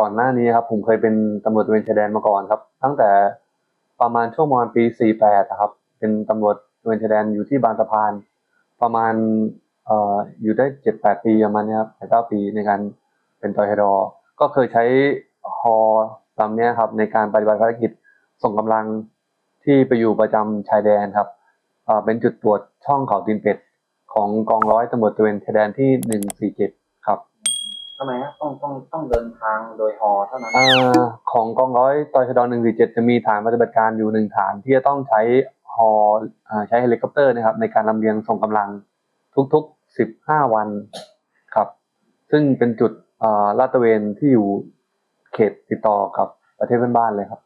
ก่อนหน้านี้ครับ ผมเคยเป็นตำรวจตระเวนชายแดนมาก่อนครับ ตั้งแต่ประมาณช่วงปรมาณปี 48 ครับ เป็นตำรวจตระเวนชายแดนอยู่ที่บางสะพาน ประมาณเอ่ออยู่ได้ 7-8 ปีประมาณนี้ครับเก้าปีในการเป็นตอยฮดอก็เคยใช้ฮอลำนี้ครับในการปฏิบัติภารกิจส่งกำลังที่ไปอยู่ประจำชายแดนครับเป็นจุดตรวจช่องเขาตีนเป็ดของกองร้อยตำรวจตระเวนชายแดนที่ 147 ทำไมฮะต้องต้องต้องเดินทางโดยฮอเท่านั้นอ่าของกองร้อยตชดหนึ่งสี่เจ็ดจะมีฐานปฏิบัติการอยู่หนึ่งฐานที่จะต้องใช้ฮออ่าใช้เฮลิคอปเตอร์นะครับ ในการลำเลียงส่งกำลังทุกๆสิบห้าวันครับ ซึ่งเป็นจุดอ่าลาดตระเวนที่อยู่เขตติดต่อกับประเทศเพื่อนบ้านเลยครับ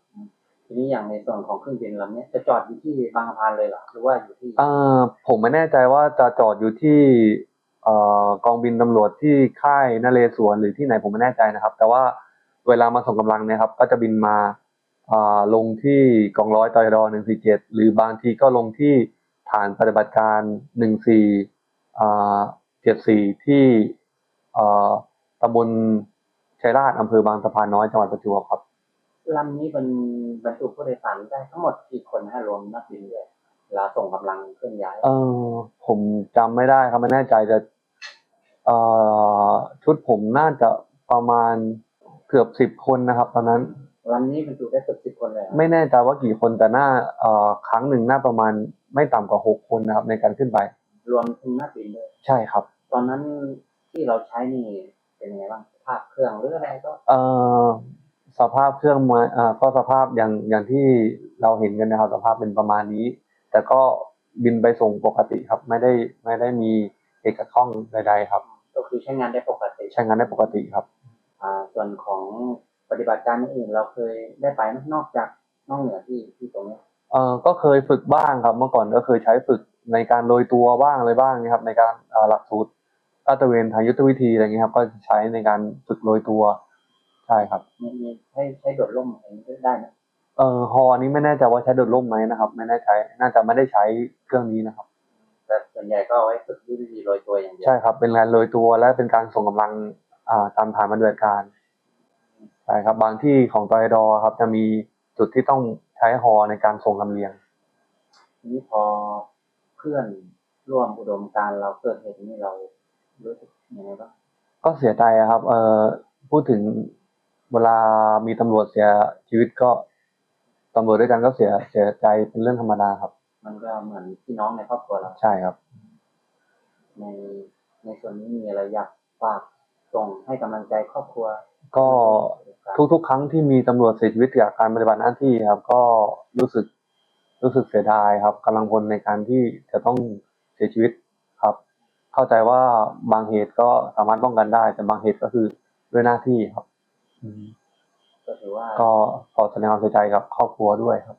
ทีนี้อย่างในส่วนของเครื่องบินลำเนี้ยจะจอดอยู่ที่บางสะพานเลยเหรอหรือว่าอยู่ที่อ่าผมไม่แน่ใจว่าจะจอดอยู่ที่เอ่อกองบินตำรวจที่ค่ายนเรศวรหรือที่ไหนผมไม่แน่ใจนะครับ แต่ว่าเวลามาส่งกำลังเนี่ยครับ ก็จะบินมาอ่าลงที่กองร้อยตยดหนึ่งสี่เจ็ดหรือบางทีก็ลงที่ฐานปฏิบัติการหนึ่งสี่อ่าเจ็ดสี่ที่เอ่อตำบลชัยราชอำเภอบางสะพานน้อยจังหวัดประจวบครับลำนี้เป็นบรรจุผู้โดยสารได้ทั้งหมดกี่คนฮะรวมนักบินด้วยเวลาส่งกำลังเคลื่อนย้ายเออผมจำไม่ได้ครับไม่แน่ใจแต่เอ่อ ชุดผมน่าจะประมาณเกือบสิบคนนะครับ ตอนนั้นลำนี้บรรจุได้เกือบสิบคนเลยเหรอไม่แน่ใจว่ากี่คนแต่น่าเอ่อครั้งหนึ่งน่าประมาณไม่ต่ำกว่าหกคนนะครับ ในการขึ้นไป รวมถึงนักบินด้วยใช่ครับ ตอนนั้นที่เราใช้นี่เป็นยังไงบ้างสภาพเครื่องหรืออะไรก็เอ่อสภาพเครื่องมาอ่าก็สภาพอย่างอย่างที่เราเห็นกันนะครับสภาพเป็นประมาณนี้ แต่ก็บินไปส่งปกติครับ ไม่ได้ไม่ได้มีเอกข้องใดๆครับก็ คือใช้งานได้ปกติใช้งานได้ปกติครับอ่าส่วนของปฏิบัติการอื่นเราเคยได้ไปไหมนอกจากนอกเหนือที่ที่ตรงเนี้ยเอ่อก็เคยฝึกบ้างครับเมื่อก่อนก็เคยใช้ฝึกในการโรยตัวบ้างอะไรบ้างนะครับ ในการเอ่อหลักสูตรลาดตระเวนทางยุทธวิธีอะไรเงี้ยครับ ก็จะใช้ในการฝึกโรยตัวใช่ครับมีมีใช้ใช้โดดร่มอะไรนี้ได้ไหมเอ่อฮอนี้ไม่แน่ใจว่าใช้โดดร่มไหมนะครับ ไม่แน่ใจน่าจะไม่ได้ใช้เครื่องนี้นะครับ แต่ส่วนใหญ่ก็เอาไว้ฝึกยุทธวิธีโรยตัวอย่างเดียวใช่ครับ เป็นการโรยตัวและเป็นการส่งกำลังอ่าตามฐานปฏิบัติการใช่ครับบางที่ของตอยดอครับจะมีจุดที่ต้องใช้ฮอในการส่งลำเลียงทีนี้พอเพื่อนร่วมอุดมการณ์เราเกิดเหตุนี้เรารู้สึกยังไงบ้างก็เสียใจอะครับ เอ่อพูดถึงเวลามีตำรวจเสียชีวิตก็ตำรวจด้วยกันก็เสียเสียใจเป็นเรื่องธรรมดาครับ มันก็เหมือนพี่น้องในครอบครัวเรา ใช่ครับ ในในส่วนนี้มีอะไรอยากฝากส่งให้กำลังใจครอบครัว ก็ทุกๆ ครั้งที่มีตำรวจเสียชีวิตจากการปฏิบัติหน้าที่ครับ ก็รู้สึกรู้สึกเสียดายครับกำลังพลในการที่จะต้องเสียชีวิตครับ เข้าใจว่าบางเหตุก็สามารถป้องกันได้ แต่บางเหตุก็คือด้วยหน้าที่ครับก็ถือว่าก็ขอแสดงความเสียใจกับครอบครัวด้วยครับ